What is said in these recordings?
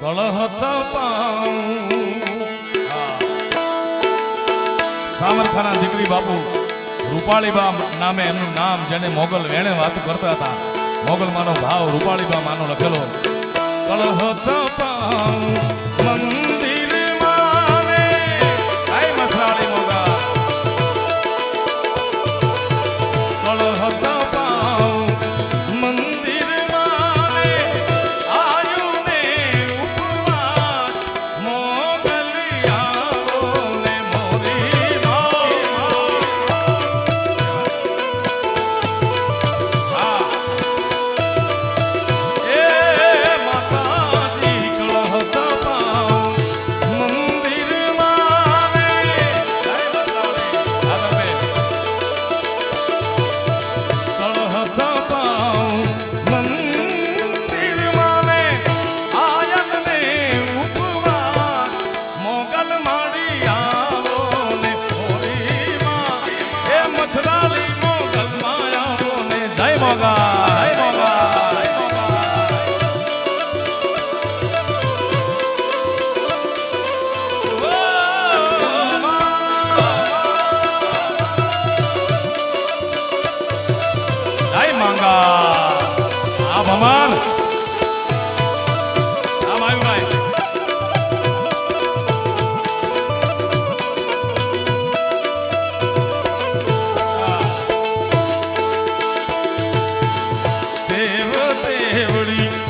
કળહત સામરખાના દીકરી બાપુ રૂપાળીબા નામે એમનું નામ જેને મોગલ વેણે વાત કરતા હતા. મોગલ માનો ભાવ રૂપાળીબા માનો લખેલો. કળહત પાઉ Thank you.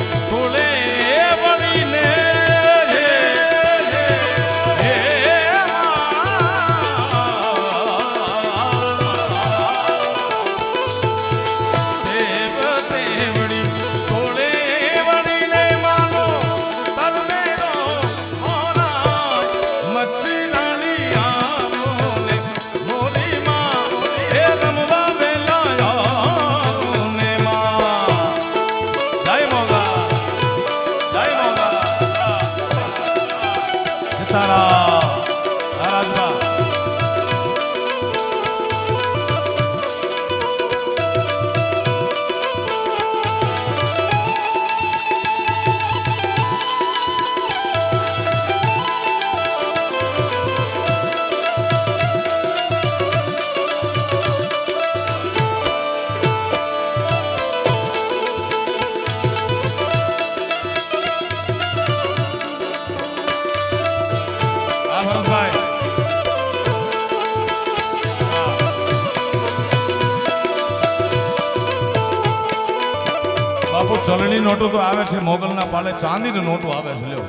આવે છે મોગલના પાળે ચાંદીની નોટો આવે છે, લ્યો.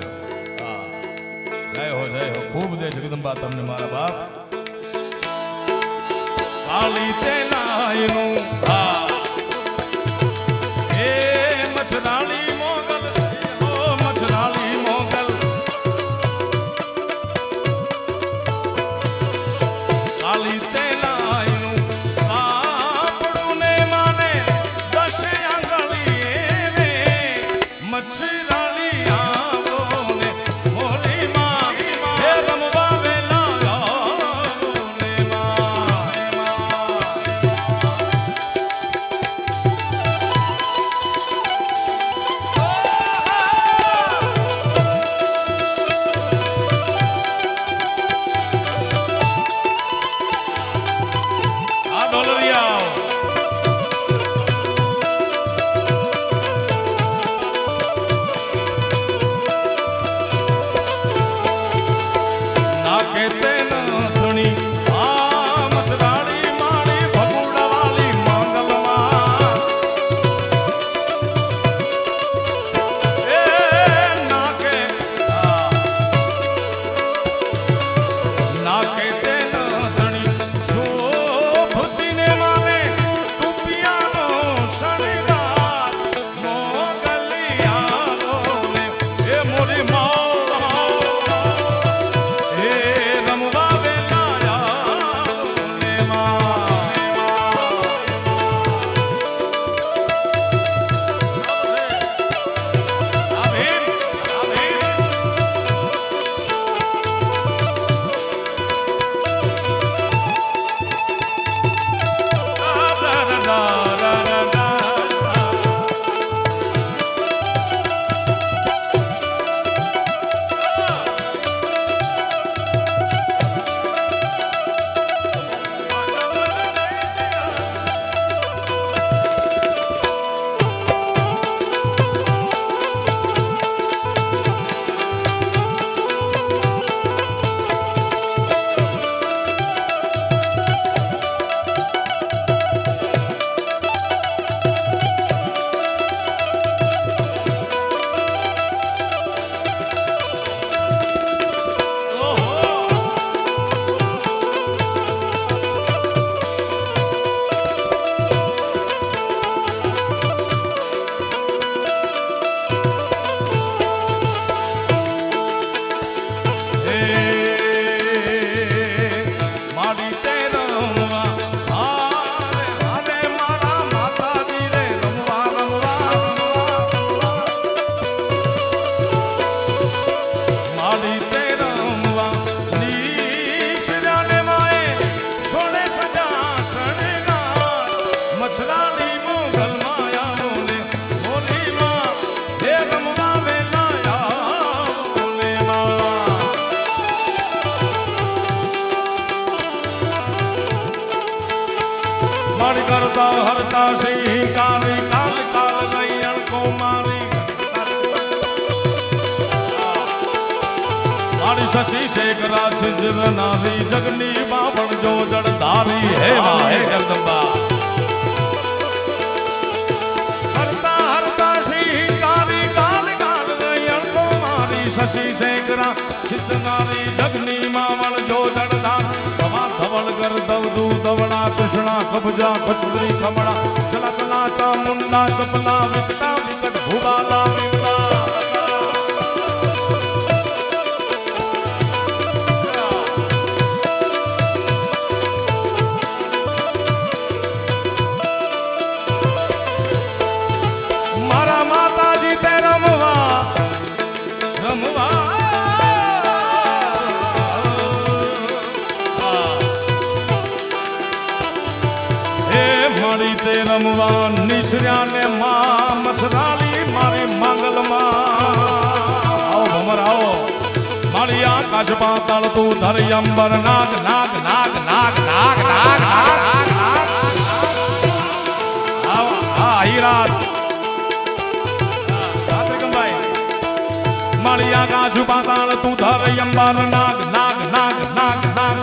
જય હો જય હો. ખૂબ દે જગદંબા તમને મારા બાપ. કાલી તે નાયનું বাড়িতে શશી શેખરા સિંજરનારી જગની બાપણ જો જડધારી હે મા હે જગદંબા શશી શેખરા સિંચનારી જગની માવણ જો જડધાર ભવા ધવળ કર દવદુ ધવળા કૃષ્ણા કબજા કચરી કમળા ચલા ચલા ચામુંડા ચપલા વિકટા વિકટ ભૂબાલા વિકટા भगवान निश्रिया ने माँ मसराली, मारे मंगल माँ। आओ भमर आओ। मारी आकाश पाताल, तू धर अंबर, नाग नाग नाग नाग नाग नाग नाग आओ, आ हीरा मारी आकाश पाताल, तू धर अंबर, नाग नाग नाग नाग नाग।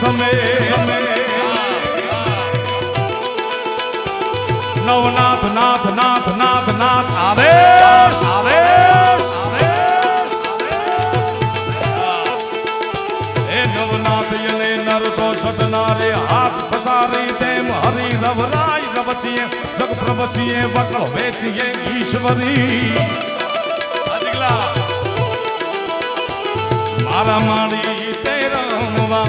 સમે નવનાથ, નાથ નાથ નાથ નાથ. આદેશ આદેશ હે નવનાથ યને નરસો સટનારે નારે હાથ પસારી તેમ હરી રવરાય રવચીએ જગ પ્રવચીએ વકળ વેચીએ ઈશ્વરી. મારા માળી તે રમવા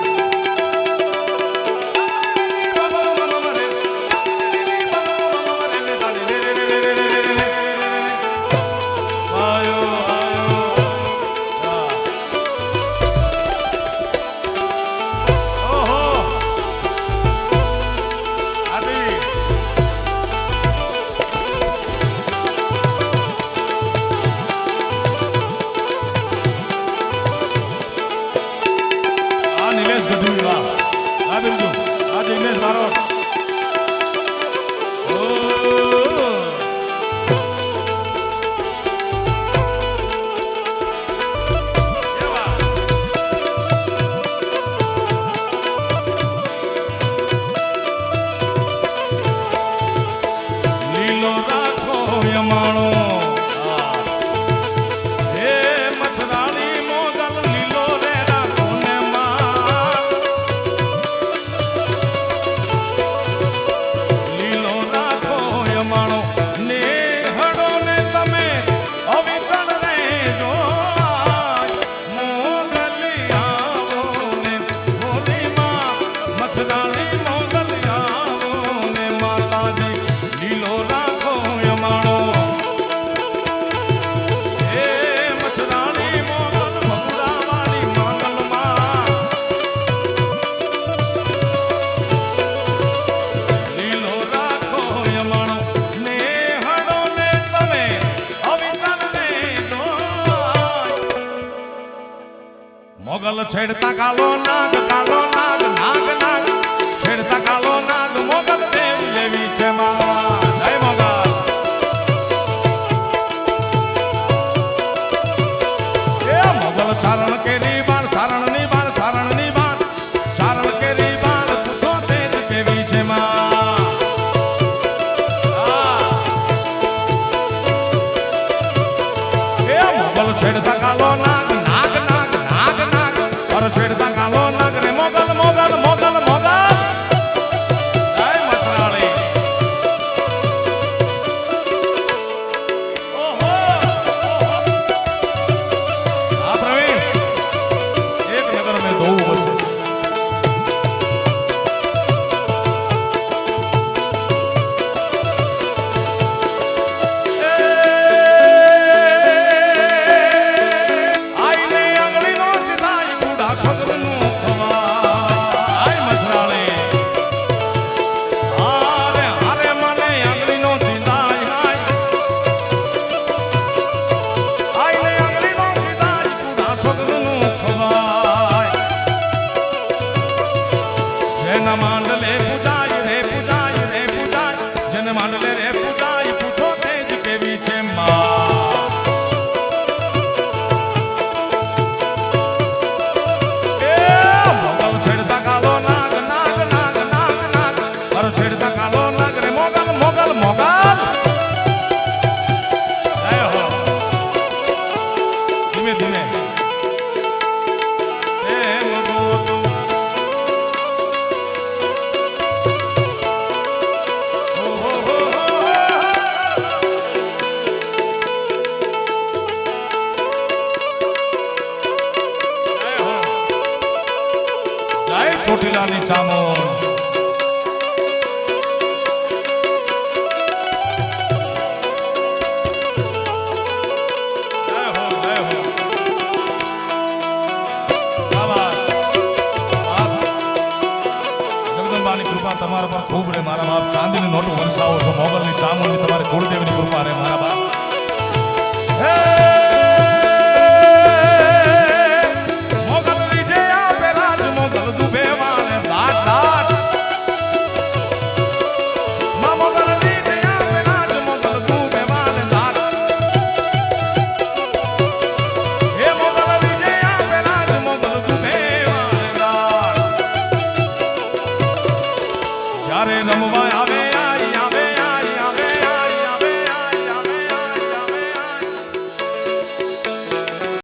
મોગલ છેડતા કાલો નાગ કાલો નાગ નાગ નાગ. છેડતા કાલો નાગ, મોગલ દેવ લેવી છે માં. જય મોગલ. એ મોગલ ચારણ કેરી બાણ ચારણની બાણ ચારણની બાણ ચારણ કેરી બાણ પૂછો તેજ કેવી છે માં. એ મોગલ છેડતા કાલો નાગ જેના